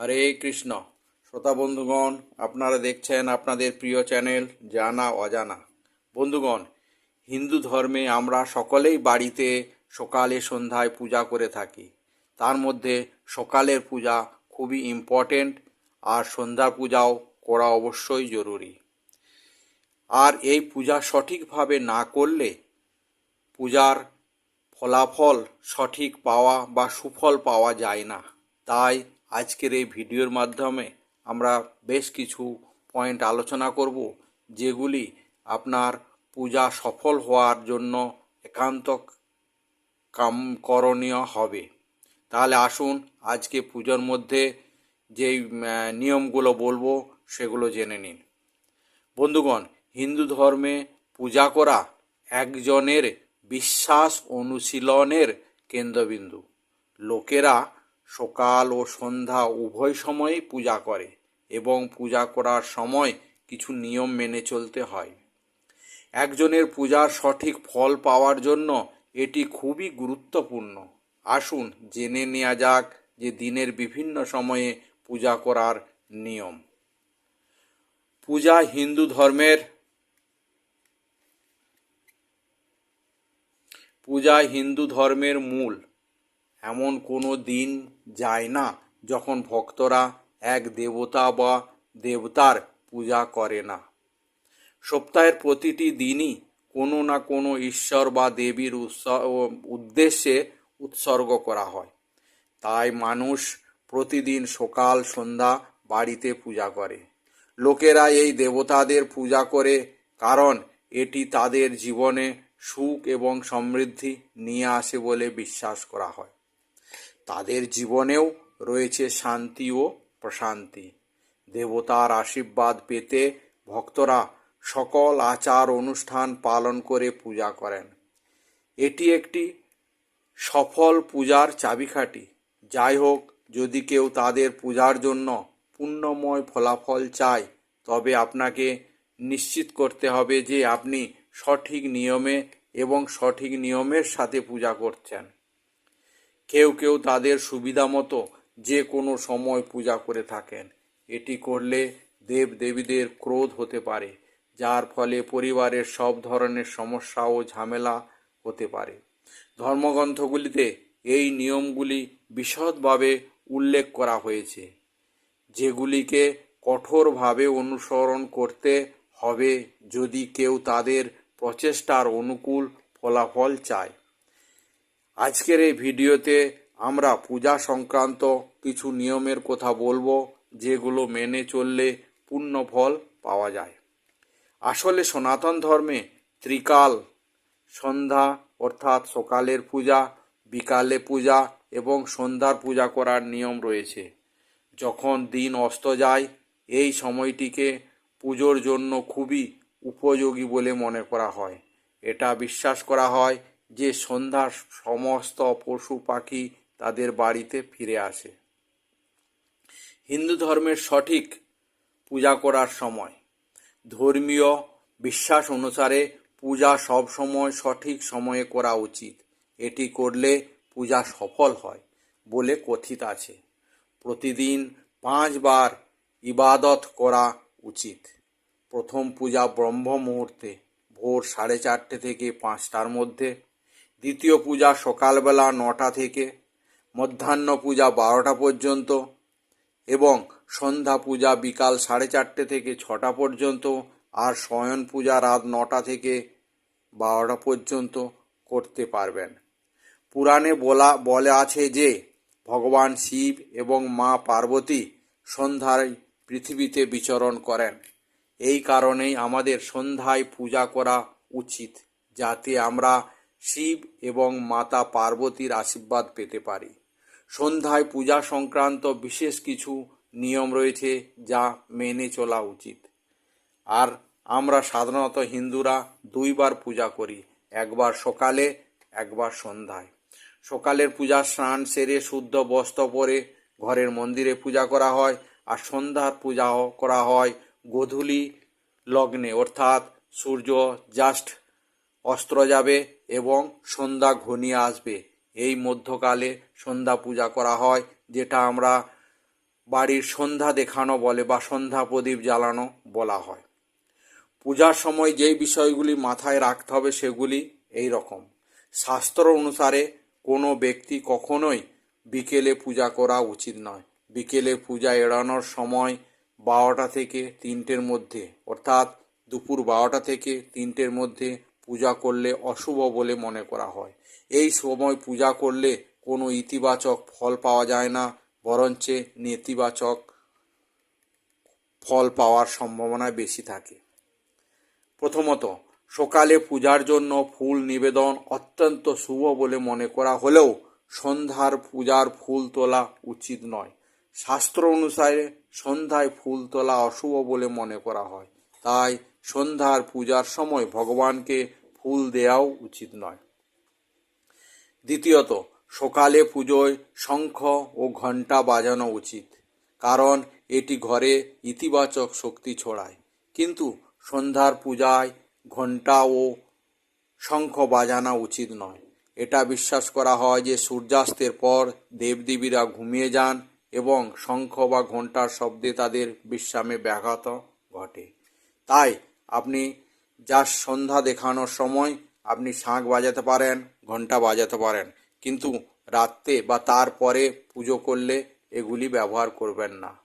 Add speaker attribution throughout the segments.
Speaker 1: হরে কৃষ্ণ। শ্রোতা বন্ধুগণ, আপনারা দেখছেন আপনাদের প্রিয় চ্যানেল জানা অজানা। বন্ধুগণ, হিন্দু ধর্মে আমরা সকলেই বাড়িতে সকালে সন্ধ্যায় পূজা করে থাকি। তার মধ্যে সকালের পূজা খুবই ইম্পর্টেন্ট আর সন্ধ্যা পূজাও করা অবশ্যই জরুরি। আর এই পূজা সঠিকভাবে না করলে পূজার ফলাফল সঠিক পাওয়া বা সুফল পাওয়া যায় না। তাই আজকের এই ভিডিওর মাধ্যমে আমরা বেশ কিছু পয়েন্ট আলোচনা করব, যেগুলি আপনার পূজা সফল হওয়ার জন্য একান্ত কাম করণীয় হবে। তাহলে আসুন আজকে পুজোর মধ্যে যেই নিয়মগুলো বলব সেগুলো জেনে নিন। বন্ধুগণ, হিন্দু ধর্মে পূজা করা একজনের বিশ্বাস অনুশীলনের কেন্দ্রবিন্দু। লোকেরা সকাল ও সন্ধ্যা উভয় সময়েই পূজা করে এবং পূজা করার সময় কিছু নিয়ম মেনে চলতে হয়। একজনের পূজার সঠিক ফল পাওয়ার জন্য এটি খুবই গুরুত্বপূর্ণ। আসুন জেনে নেওয়া যাক যে দিনের বিভিন্ন সময়ে পূজা করার নিয়ম। পূজা হিন্দু ধর্মের পূজা হিন্দু ধর্মের মূল। এমন কোনো দিন যায় না যখন ভক্তরা এক দেবতা বা দেবতার পূজা করে না। সপ্তাহের প্রতিটি দিনই কোনো না কোনো ঈশ্বর বা দেবীর উদ্দেশ্যে উৎসর্গ করা হয়। তাই মানুষ প্রতিদিন সকাল, সন্ধ্যা বাড়িতে পূজা করে। লোকেরা এই দেবতাদের পূজা করে কারণ এটি তাদের জীবনে সুখ এবং সমৃদ্ধি নিয়ে আসে বলে বিশ্বাস করা হয়। তাদের জীবনেও রয়েছে শান্তি ও প্রশান্তি। দেবতার আশীর্বাদ পেতে ভক্তরা সকল আচার অনুষ্ঠান পালন করে পূজা করেন। এটি একটি সফল পূজার চাবিকাঠি। যাই হোক, যদি কেউ তাদের পূজার জন্য পুণ্যময় ফলাফল চায়, তবে আপনাকে নিশ্চিত করতে হবে যে আপনি সঠিক নিয়মে এবং সঠিক নিয়মের সাথে পূজা করছেন। কেউ কেউ তাদের সুবিধা মতো যে কোনো সময় পূজা করে থাকেন। এটি করলে দেব দেবীদের ক্রোধ হতে পারে, যার ফলে পরিবারের সব ধরনের সমস্যা ও ঝামেলা হতে পারে। ধর্মগ্রন্থগুলিতে এই নিয়মগুলি বিশদভাবে উল্লেখ করা হয়েছে, যেগুলিকে কঠোরভাবে অনুসরণ করতে হবে যদি কেউ তাদের প্রচেষ্টার অনুকূল ফলাফল চায়। আজকের এই ভিডিওতে আমরা পূজা সংক্রান্ত কিছু নিয়মের কথা বলব, যেগুলো মেনে চললে পূর্ণ ফল পাওয়া যায়। আসলে সনাতন ধর্মে ত্রিকাল, সন্ধ্যা অর্থাৎ সকালের পূজা, বিকালে পূজা এবং সন্ধ্যার পূজা করার নিয়ম রয়েছে। যখন দিন অস্ত যায়, এই সময়টিকে পুজোর জন্য খুবই উপযোগী বলে মনে করা হয়। এটা বিশ্বাস করা হয় যে সন্ধ্যার সমস্ত পশু পাখি তাদের বাড়িতে ফিরে আসে। হিন্দু ধর্মের সঠিক পূজা করার সময়, ধর্মীয় বিশ্বাস অনুসারে পূজা সব সময় সঠিক সময়ে করা উচিত। এটি করলে পূজা সফল হয় বলে কথিত আছে। প্রতিদিন পাঁচবার ইবাদত করা উচিত। প্রথম পূজা ব্রহ্ম মুহূর্তে ভোর সাড়ে চারটে থেকে পাঁচটার মধ্যে দ্বিতীয় পূজা সকালবেলা নটা থেকে, মধ্যাহ্ন পূজা বারোটা পর্যন্ত এবং সন্ধ্যা পূজা বিকাল সাড়ে চারটে থেকে ছটা পর্যন্ত আর শয়ন পূজা রাত নটা থেকে বারোটা পর্যন্ত করতে পারবেন। পুরাণে বলা, বলে আছে যে ভগবান শিব এবং মা পার্বতী সন্ধ্যায় পৃথিবীতে বিচরণ করেন। এই কারণেই আমাদের সন্ধ্যায় পূজা করা উচিত, যাতে আমরা শিব এবং মাতা পার্বতীর আশীর্বাদ পেতে পারি। সন্ধ্যায় পূজা সংক্রান্ত বিশেষ কিছু নিয়ম রয়েছে যা মেনে চলা উচিত। আর আমরা সাধারণত হিন্দুরা দুইবার পূজা করি, একবার সকালে, একবার সন্ধ্যায়। সকালের পূজা স্নান সেরে শুদ্ধ বস্ত্র পরে ঘরের মন্দিরে পূজা করা হয় আর সন্ধ্যার পূজা করা হয় গোধূলি লগ্নে। অর্থাৎ সূর্য জাস্ট অস্ত্র যাবে এবং সন্ধ্যা ঘনিয়ে আসবে। এই মধ্যকালে সন্ধ্যা পূজা করা হয়, যেটা আমরা বাড়ির সন্ধ্যা দেখানো বলে বা সন্ধ্যা প্রদীপ জ্বালানো বলা হয়। পূজার সময় যেই বিষয়গুলি মাথায় রাখতে হবে সেগুলি এই রকম। শাস্ত্র অনুসারে কোনো ব্যক্তি কখনোই বিকেলে পূজা করা উচিত নয়। বিকেলে পূজা এড়ানোর সময় বারোটা থেকে তিনটের মধ্যে, অর্থাৎ দুপুর বারোটা থেকে তিনটের মধ্যে পূজা করলে অশুভ বলে মনে করা হয়। এই সময় পূজা করলে কোনো ইতিবাচক ফল পাওয়া যায় না, বরঞ্চে নেতিবাচক ফল পাওয়ার সম্ভাবনা বেশি থাকে। প্রথমত, সকালে পূজার জন্য ফুল নিবেদন অত্যন্ত শুভ বলে মনে করা হলেও সন্ধ্যার পূজার ফুল তোলা উচিত নয়। শাস্ত্র অনুসারে সন্ধ্যায় ফুল তোলা অশুভ বলে মনে করা হয়। তাই সন্ধ্যার পূজার সময় ভগবানকে ফুল দেওয়াও উচিত নয়। দ্বিতীয়ত, সকালে পুজোয় শঙ্খ ও ঘণ্টা বাজানো উচিত, কারণ এটি ঘরে ইতিবাচক শক্তি ছড়ায়। কিন্তু সন্ধ্যার পূজায় ঘণ্টা ও শঙ্খ বাজানো উচিত নয়। এটা বিশ্বাস করা হয় যে সূর্যাস্তের পর দেবদেবীরা ঘুমিয়ে যান এবং শঙ্খ বা ঘণ্টার শব্দে তাদের বিশ্রামে ব্যাঘাত ঘটে। তাই আপনি যা সন্ধ্যা দেখানোর সময় আপনি শাঁখ বাজাতে পারেন ঘণ্টা বাজাতে পারেন। কিন্তু রাত্রে বা তারপরে পুজো করলে এগুলি ব্যবহার করবেন না।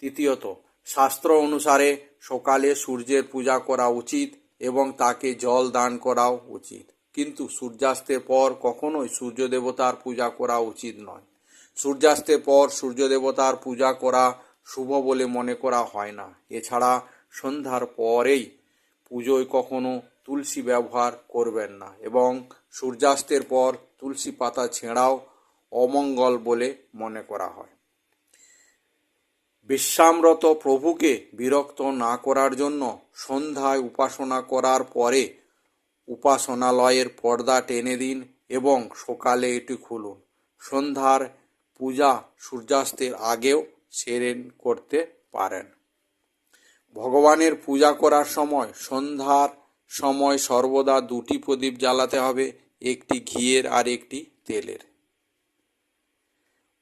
Speaker 1: তৃতীয়ত, শাস্ত্র অনুসারে সকালে সূর্যের পূজা করা উচিত এবং তাকে জল দান করাও উচিত। কিন্তু সূর্যাস্তের পর কখনোই সূর্য দেবতার পূজা করা উচিত নয়। সূর্যাস্তের পর সূর্য দেবতার পূজা করা শুভ বলে মনে করা হয় না। এছাড়া সন্ধ্যার পরেই পুজোয় কখনো তুলসী ব্যবহার করবেন না এবং সূর্যাস্তের পর তুলসী পাতা ছেঁড়াও অমঙ্গল বলে মনে করা হয়। বিশ্রামরত প্রভুকে বিরক্ত না করার জন্য সন্ধ্যায় উপাসনা করার পরে উপাসনালয়ের পর্দা টেনে দিন এবং সকালে এটি খুলুন। সন্ধ্যার পূজা সূর্যাস্তের আগেও সেরে করতে পারেন। ভগবানের পূজা করার সময়, সন্ধ্যার সময় সর্বদা দুটি প্রদীপ জ্বালাতে হবে, একটি ঘিয়ের আর একটি তেলের।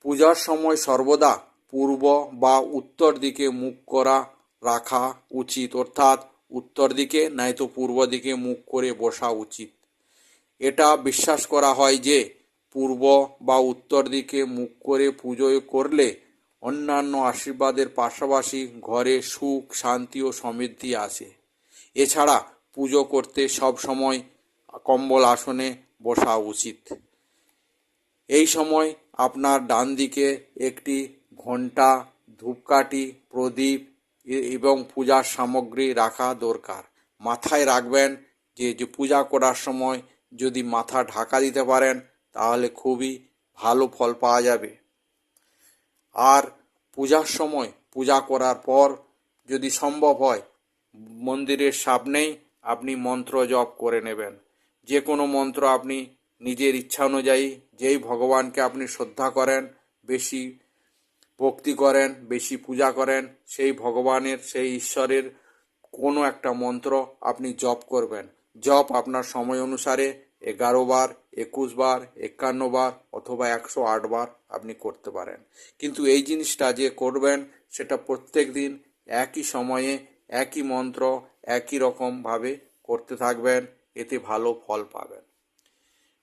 Speaker 1: পূজার সময় সর্বদা পূর্ব বা উত্তর দিকে মুখ করা, রাখা উচিত। অর্থাৎ উত্তর দিকে নয়তো পূর্ব দিকে মুখ করে বসা উচিত। এটা বিশ্বাস করা হয় যে, পূর্ব বা উত্তর দিকে মুখ করে পুজো করলে অন্যান্য আশীর্বাদের পাশাপাশি ঘরে সুখ, শান্তি ও সমৃদ্ধি আসে এছাড়া পুজো করতে সব সময় কম্বল আসনে বসা উচিত। এই সময় আপনার ডান দিকে একটি ঘণ্টা, ধূপকাঠি, প্রদীপ এবং পূজার সামগ্রী রাখা দরকার। মাথায় রাখবেন যে যে পূজা করার সময় যদি মাথা ঢাকা দিতে পারেন, তাহলে খুবই ভালো ফল পাওয়া যাবে। আর পূজার সময় পূজা করার পর যদি সম্ভব হয়, মন্দিরের সামনেই আপনি মন্ত্র জপ করে নেবেন। যে কোনো মন্ত্র আপনি নিজের ইচ্ছা অনুযায়ী যেই ভগবানকে আপনি শ্রদ্ধা করেন, বেশি ভক্তি করেন, বেশি পূজা করেন, সেই ভগবানের, সেই ঈশ্বরের কোনো একটা মন্ত্র আপনি জপ করবেন। জপ আপনার সময় অনুসারে এগারো বার একুশ বার, একান্ন বার অথবা একশো আট বার আপনি করতে পারেন। কিন্তু এই জিনিসটা যে করবেন, সেটা প্রত্যেক দিন একই সময়ে, একই মন্ত্র, একই রকমভাবে করতে থাকবেন, এতে ভালো ফল পাবেন।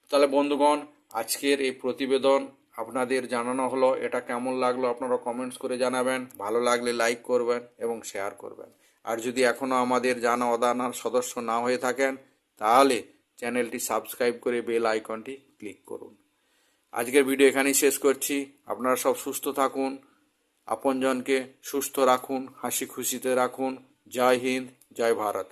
Speaker 1: তাহলে বন্ধুগণ, আজকের এই প্রতিবেদন আপনাদের জানানো হলো। এটা কেমন লাগল আপনারা কমেন্টস করে জানাবেন। ভালো লাগলে লাইক করবেন এবং শেয়ার করবেন। আর যদি এখনও আমাদের জানা অদানার সদস্য না হয়ে থাকেন, তাহলে চ্যানেলটি সাবস্ক্রাইব করে বেল আইকনটি ক্লিক করুন। আজকের ভিডিও এখানেই শেষ করছি। আপনারা সব সুস্থ থাকুন, আপনজনকে সুস্থ রাখুন, হাসি খুশিতে রাখুন। জয় হিন্দ, জয় ভারত।